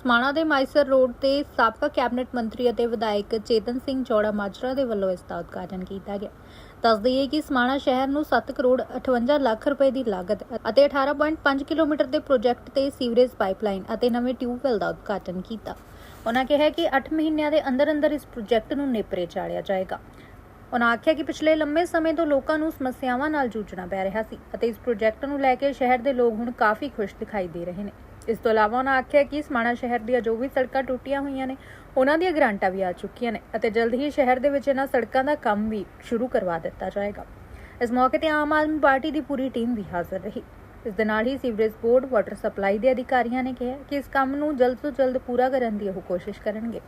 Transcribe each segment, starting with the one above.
ਸਮਾਣਾ ਦੇ ਮਾਈਸਰ ਰੋਡ ਤੇ ਸਾਬਕਾ ਕੈਬਨਿਟ ਮੰਤਰੀ ਅਤੇ ਵਿਧਾਇਕ ਚੇਤਨ ਸਿੰਘ ਜੋੜਾ ਮਾਜਰਾ ਦੇ ਵੱਲੋਂ ਇਸ ਦਾ ਉਦਘਾਟਨ ਕੀਤਾ ਗਿਆ। ਦੱਸ ਦਈਏ ਕਿ ਸਮਾਣਾ ਸ਼ਹਿਰ ਨੂੰ 7 ਕਰੋੜ 58 ਲੱਖ ਰੁਪਏ ਦੀ ਲਾਗਤ ਅਤੇ 18.5 ਕਿਲੋਮੀਟਰ ਦੇ ਪ੍ਰੋਜੈਕਟ ਤੇ ਸੀਵਰੇਜ ਪਾਈਪਲਾਈਨ ਅਤੇ ਨਵੇਂ ਟਿਊਬਵੈੱਲ ਦਾ ਉਦਘਾਟਨ ਕੀਤਾ। ਉਹਨਾਂ ਕਿਹਾ ਕਿ 8 ਮਹੀਨਿਆਂ ਦੇ ਅੰਦਰ ਅੰਦਰ ਇਸ ਪ੍ਰੋਜੈਕਟ ਨੂੰ ਨੇਪਰੇ ਚਾੜਿਆ ਜਾਏਗਾ। ਉਹਨਾਂ ਆਖਿਆ ਕਿ ਪਿਛਲੇ ਲੰਮੇ ਸਮੇਂ ਤੋਂ ਲੋਕਾਂ ਨੂੰ ਸਮੱਸਿਆਵਾਂ ਨਾਲ ਜੂਝਣਾ ਪੈ ਰਿਹਾ ਸੀ ਅਤੇ ਇਸ ਪ੍ਰੋਜੈਕਟ ਨੂੰ ਲੈ ਕੇ ਸ਼ਹਿਰ ਦੇ ਲੋਕ ਹੁਣ ਕਾਫੀ ਖੁਸ਼ ਦਿਖਾਈ ਦੇ ਰਹੇ ਨੇ। ਇਸ ਤੋਂ ਇਲਾਵਾ ਉਹਨਾਂ ਆਖਿਆ ਕਿ ਸਮਾਣਾ ਸ਼ਹਿਰ ਦੀਆਂ ਜੋ ਵੀ ਸੜਕਾਂ ਟੁੱਟੀਆਂ ਹੋਈਆਂ ਨੇ ਉਹਨਾਂ ਦੀਆਂ ਗ੍ਰਾਂਟਾਂ ਵੀ ਆ ਚੁੱਕੀਆਂ ਨੇ ਅਤੇ ਜਲਦ ਹੀ ਸ਼ਹਿਰ ਦੇ ਵਿੱਚ ਇਹਨਾਂ ਸੜਕਾਂ ਦਾ ਕੰਮ ਵੀ ਸ਼ੁਰੂ ਕਰਵਾ ਦਿੱਤਾ ਜਾਏਗਾ। ਇਸ ਮੌਕੇ ਤੇ ਆਮ ਆਦਮੀ ਪਾਰਟੀ ਦੀ ਪੂਰੀ ਟੀਮ ਵੀ ਹਾਜ਼ਰ ਰਹੀ। ਇਸ ਦੇ ਨਾਲ ਹੀ ਸੀਵਰੇਜ ਬੋਰਡ ਵਾਟਰ ਸਪਲਾਈ ਦੇ ਅਧਿਕਾਰੀਆਂ ਨੇ ਕਿਹਾ ਕਿ ਇਸ ਕੰਮ ਨੂੰ ਜਲਦ ਤੋਂ ਜਲਦ ਪੂਰਾ ਕਰਨ ਦੀ ਉਹ ਕੋਸ਼ਿਸ਼ ਕਰਨਗੇ।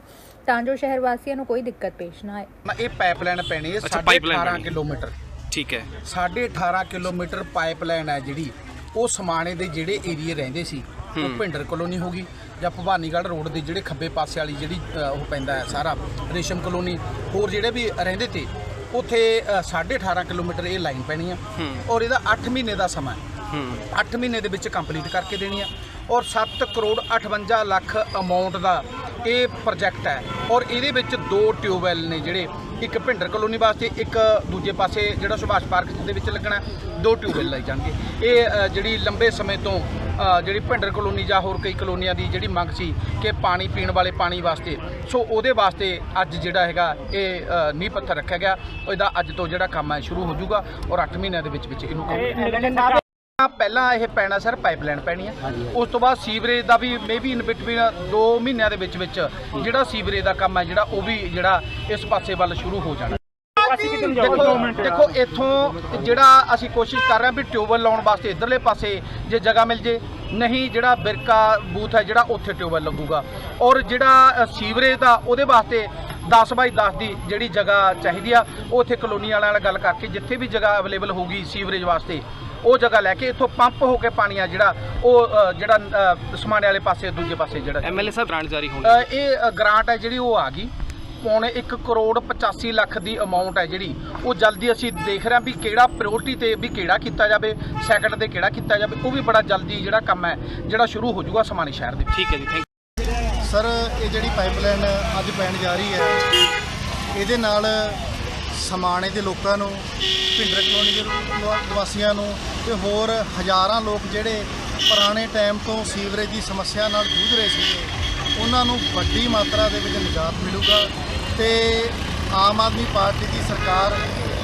ਤਾਂ ਜੋ ਸ਼ਹਿਰ ਵਾਸੀਆਂ ਨੂੰ ਕੋਈ ਦਿੱਕਤ ਪੇਸ਼ ਨਾ ਆਏ। ਇਹ ਪਾਈਪਲਾਈਨ ਪੈਣੀ ਹੈ ਅੱਛਾ, ਸਾਢੇ pipeline 18 ਪੈਣੀ ਹੈ। ਕਿਲੋਮੀਟਰ। ਠੀਕ ਹੈ। ਸਾਢੇ 18 ਕਿਲੋਮੀਟਰ ਪਾਈਪਲਾਈਨ ਹੈ ਜਿਹੜੀ ਉਹ ਸਮਾਣੇ ਦੇ ਜਿਹੜੇ ਏਰੀਏ ਰਹਿੰਦੇ ਸੀ ਉਹ। ਭਿੰਡਰ ਕਲੋਨੀ ਹੋ ਗਈ ਜਾਂ ਭਵਾਨੀਗੜ੍ਹ ਰੋਡ ਦੇ ਜਿਹੜੇ ਖੱਬੇ ਪਾਸੇ ਵਾਲੀ ਜਿਹੜੀ ਅ, ਉਹ ਪੈਂਦਾ ਹੈ ਸਾਰਾ ਰੇਸ਼ਮ ਕਲੋਨੀ। ਹੋਰ ਜਿਹੜੇ ਵੀ ਰਹਿੰਦੇ ਤੇ ਉੱਥੇ ਅ, ਸਾਢੇ 18 ਕਿਲੋਮੀਟਰ ਇਹ ਲਾਈਨ ਪੈਣੀ ਆ। ਔਰ ਇਹਦਾ 8 ਮਹੀਨੇ ਦਾ ਸਮਾਂ ਹੈ। ਹੂੰ। 8 ਮਹੀਨੇ ਦੇ ਵਿੱਚ ਕੰਪਲੀਟ ਕਰਕੇ ਦੇਣੀ ਆ। ਔਰ 7 ਕਰੋੜ 58 ਲੱਖ ਅਮਾਉਂਟ ਦਾ ਇਹ ਪ੍ਰੋਜੈਕਟ ਹੈ। ਔਰ ਇਹਦੇ ਵਿੱਚ ਦੋ ਟਿਊਬਵੈਲ ਨੇ ਜਿਹੜੇ ਇੱਕ ਭਿੰਡਰ ਕਲੋਨੀ ਵਾਸਤੇ ਇੱਕ ਦੂਜੇ ਪਾਸੇ ਜਿਹੜਾ ਸੁਭਾਸ਼ ਪਾਰਕ ਦੇ ਵਿੱਚ ਲੱਗਣਾ ਹੈ, ਦੋ ਟਿਊਬਵੈਲ ਲਾਈ ਜਾਣਗੇ। ਇਹ ਅ, ਜਿਹੜੀ ਲੰਬੇ ਸਮੇਂ ਤੋਂ ਜਿਹੜੀ ਭਿੰਡਰ ਕਲੋਨੀ ਜਾਂ ਹੋਰ ਕਈ ਕਲੋਨੀਆਂ ਦੀ ਜਿਹੜੀ ਮੰਗ ਸੀ ਕਿ ਪਾਣੀ ਪੀਣ ਵਾਲੇ ਪਾਣੀ ਵਾਸਤੇ। ਸੋ ਉਹਦੇ ਵਾਸਤੇ ਅੱਜ ਜਿਹੜਾ ਹੈਗਾ ਇਹ ਨੀਂਹ ਪੱਥਰ ਰੱਖਿਆ ਗਿਆ। ਇਹਦਾ ਅੱਜ ਤੋਂ ਜਿਹੜਾ ਕੰਮ ਹੈ ਸ਼ੁਰੂ ਹੋ ਜਾਊਗਾ ਔਰ 8 ਮਹੀਨਿਆਂ ਦੇ ਵਿੱਚ ਵਿੱਚ ਇਹਨੂੰ ਕੰਮ ਪਹਿਲਾਂ ਇਹ ਪੈਣਾ ਸਰ ਪਾਈਪਲਾਈਨ ਪੈਣੀ ਹੈ। ਉਸ ਤੋਂ ਬਾਅਦ ਸੀਵਰੇਜ ਦਾ ਵੀ ਮੇਬੀ ਇਨ ਬਿਟਵੀਨ 2 ਮਹੀਨਿਆਂ ਦੇ ਵਿੱਚ ਵਿੱਚ ਜਿਹੜਾ ਸੀਵਰੇਜ ਦਾ ਕੰਮ ਹੈ ਜਿਹੜਾ ਉਹ ਵੀ ਜਿਹੜਾ ਇਸ ਪਾਸੇ ਵੱਲ ਸ਼ੁਰੂ ਹੋ ਜਾਣਾ। ਦੇਖੋ ਦੇਖੋ ਇੱਥੋਂ ਜਿਹੜਾ ਅਸੀਂ ਕੋਸ਼ਿਸ਼ ਕਰ ਰਹੇ ਹਾਂ ਵੀ ਟਿਊਬਵੈਲ ਲਾਉਣ ਵਾਸਤੇ ਇਧਰਲੇ ਪਾਸੇ ਜੇ ਜਗ੍ਹਾ ਮਿਲ ਜੇ ਨਹੀਂ ਜਿਹੜਾ ਬਿਰਕਾ ਬੂਥ ਹੈ ਜਿਹੜਾ ਉੱਥੇ ਟਿਊਬਵੈਲ ਲੱਗੂਗਾ। ਔਰ ਜਿਹੜਾ ਸੀਵਰੇਜ ਦਾ ਉਹਦੇ ਵਾਸਤੇ 10 ਬਾਈ 10 ਦੀ ਜਿਹੜੀ ਜਗ੍ਹਾ ਚਾਹੀਦੀ ਆ ਉਹ ਉੱਥੇ ਕਲੋਨੀ ਵਾਲਿਆਂ ਨਾਲ ਗੱਲ ਕਰਕੇ ਜਿੱਥੇ ਵੀ ਜਗ੍ਹਾ ਅਵੇਲੇਬਲ ਹੋਊਗੀ ਸੀਵਰੇਜ ਵਾਸਤੇ ਉਹ ਜਗ੍ਹਾ ਲੈ ਕੇ ਇੱਥੋਂ ਪੰਪ ਹੋ ਕੇ ਪਾਣੀ ਆ ਜਿਹੜਾ ਉਹ ਜਿਹੜਾ ਸਮਾਣੇ ਵਾਲੇ ਪਾਸੇ ਦੂਜੇ ਪਾਸੇ ਜਿਹੜਾ। ਐਮਐਲਏ ਸਾਹਿਬ ਗ੍ਰਾਂਟ ਜਾਰੀ ਹੋਣੀ ਇਹ ਗ੍ਰਾਂਟ ਹੈ ਜਿਹੜੀ ਉਹ ਆ ਗਈ। ਪੌਣੇ 1 ਕਰੋੜ 85 ਲੱਖ ਦੀ ਅਮਾਉਂਟ ਹੈ ਜਿਹੜੀ। ਉਹ ਜਲਦੀ ਅਸੀਂ ਦੇਖ ਰਹੇ ਹਾਂ ਵੀ ਕਿਹੜਾ ਪ੍ਰਾਇੋਰਟੀ ਤੇ ਵੀ ਕਿਹੜਾ ਕੀਤਾ ਜਾਵੇ ਸੈਕੰਡ ਤੇ ਕਿਹੜਾ ਕੀਤਾ ਜਾਵੇ ਉਹ ਵੀ ਬੜਾ ਜਲਦੀ ਜਿਹੜਾ ਕੰਮ ਹੈ ਜਿਹੜਾ ਸ਼ੁਰੂ ਹੋ ਜਾਊਗਾ ਸਮਾਣੇ ਸ਼ਹਿਰ ਦੇ ਠੀਕ ਹੈ ਜੀ ਥੈਂਕ ਸਰ ਇਹ ਜਿਹੜੀ ਪਾਈਪਲਾਈਨ ਅੱਜ ਪੈਣ ਜਾ ਰਹੀ ਹੈ ਇਹਦੇ ਨਾਲ ਸਮਾਣੇ ਦੇ ਲੋਕਾਂ ਨੂੰ ਭਿੰਡਰ ਕਲੋਨੀ ਦੇ ਨਿਵਾਸੀਆਂ ਨੂੰ ਤੇ ਹੋਰ ਹਜ਼ਾਰਾਂ ਲੋਕ ਜਿਹੜੇ ਪੁਰਾਣੇ ਟਾਈਮ ਤੋਂ ਸੀਵਰੇਜ ਦੀ ਸਮੱਸਿਆ ਨਾਲ ਜੂਝ ਰਹੇ ਸੀਗੇ ਉਹਨਾਂ ਨੂੰ ਵੱਡੀ ਮਾਤਰਾ ਦੇ ਵਿੱਚ ਨਿਜਾਤ ਮਿਲੂਗਾ। ਤੇ ਆਮ ਆਦਮੀ ਪਾਰਟੀ ਦੀ ਸਰਕਾਰ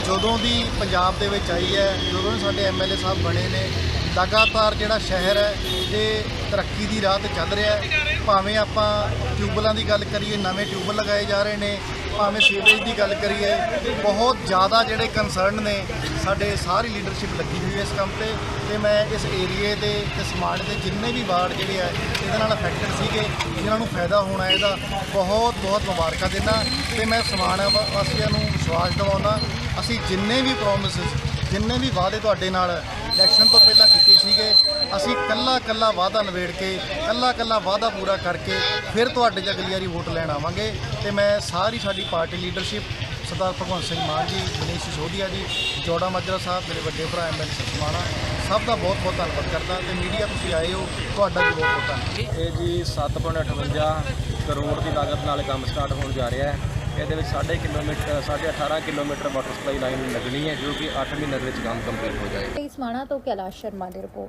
ਜਦੋਂ ਦੀ ਪੰਜਾਬ ਦੇ ਵਿੱਚ ਆਈ ਹੈ, ਜਦੋਂ ਦੇ ਸਾਡੇ ਐਮਐਲਏ ਸਾਹਿਬ ਬਣੇ ਨੇ, ਲਗਾਤਾਰ ਜਿਹੜਾ ਸ਼ਹਿਰ ਹੈ, ਇਹ ਤਰੱਕੀ ਦੀ ਰਾਹ ਤੇ ਚੱਲ ਰਿਹਾ ਹੈ। ਭਾਵੇਂ ਆਪਾਂ ਟਿਊਬਲਾਂ ਦੀ ਗੱਲ ਕਰੀਏ, ਨਵੇਂ ਟਿਊਬਲ ਲਗਾਏ ਜਾ ਰਹੇ ਨੇ ਭਾਵੇਂ ਸੀਵਰੇਜ ਦੀ ਗੱਲ ਕਰੀਏ, ਬਹੁਤ ਜ਼ਿਆਦਾ ਜਿਹੜੇ ਕੰਸਰਨ ਨੇ, ਸਾਡੇ ਸਾਰੀ ਲੀਡਰਸ਼ਿਪ ਲੱਗੀ ਹੋਈ ਹੈ ਇਸ ਕੰਮ ਤੇ ਤੇ ਮੈਂ ਇਸ ਏਰੀਏ ਦੇ ਤੇ ਸਮਾਜ ਦੇ ਜਿੰਨੇ ਵੀ ਵਾਰਡ ਜਿਹੜੇ ਆ, ਇਹਦੇ ਨਾਲ ਅਫੈਕਟਡ ਸੀਗੇ, ਜਿਨ੍ਹਾਂ ਨੂੰ ਫਾਇਦਾ ਹੋਣਾ ਇਹਦਾ, ਬਹੁਤ ਬਹੁਤ ਮੁਬਾਰਕਾਂ ਦਿੰਦਾ। ਤੇ ਮੈਂ ਸਮਾਣਾ ਵਾ- ਵਾਸੀਆਂ ਨੂੰ ਵਿਸ਼ਵਾਸ ਦਿਵਾਉਂਦਾ, ਅਸੀਂ ਜਿੰਨੇ ਵੀ ਪ੍ਰੋਮਿਸਸ ਜਿੰਨੇ ਵੀ ਵਾਅਦੇ ਤੁਹਾਡੇ ਨਾਲ ਇਲੈਕਸ਼ਨ ਤੋਂ ਪਹਿਲਾਂ ਕੀਤੇ ਸੀਗੇ। ਅਸੀਂ ਕੱਲਾ ਕੱਲਾ ਵਾਅਦਾ ਨਿਬੇੜ ਕੇ, ਕੱਲਾ ਕੱਲਾ ਵਾਅਦਾ ਪੂਰਾ ਕਰਕੇ ਫਿਰ ਤੁਹਾਡੇ 'ਚ ਅਗਲੀ ਵਾਰੀ ਵੋਟ ਲੈਣ ਆਵਾਂਗੇ। ਤੇ ਮੈਂ ਸਾਰੀ ਸਾਡੀ ਪਾਰਟੀ ਲੀਡਰਸ਼ਿਪ ਸਰਦਾਰ ਭਗਵੰਤ ਸਿੰਘ ਮਾਨ ਜੀ ਮਨੀਸ਼ ਸਿਸੋਦੀਆ ਜੀ, ਜੋੜਾ ਮਾਜਰਾ ਸਾਹਿਬ, ਮੇਰੇ ਵੱਡੇ ਭਰਾ ਐਮਐਲ ਸਮਾਣਾ ਸਭ ਦਾ ਬਹੁਤ ਬਹੁਤ ਧੰਨਵਾਦ ਕਰਦਾ। ਤੇ ਮੀਡੀਆ ਤੁਸੀਂ ਆਏ ਹੋ, ਤੁਹਾਡਾ ਵੀ ਬਹੁਤ ਬਹੁਤ ਧੰਨਵਾਦ। ਇਹ ਜੀ 7.58 ਕਰੋੜ ਦੀ ਲਾਗਤ ਨਾਲ ਕੰਮ ਸਟਾਰਟ ਹੋਣ ਜਾ ਰਿਹਾ ਹੈ। ਇਹਦੇ ਵਿੱਚ 6.5 kilometre 18.5 kilometre water supply line ਲੱਗਣੀ ਹੈ, ਜੋ ਕਿ 8 ਮਹੀਨੇ ਦੇ ਵਿੱਚ ਕੰਮ ਕੰਪਲੀਟ ਹੋ ਜਾਏਗਾ। ਸਮਾਣਾ ਤੋਂ ਕੈਲਾਸ਼ ਸ਼ਰਮਾ ਦੀ ਰਿਪੋਰਟ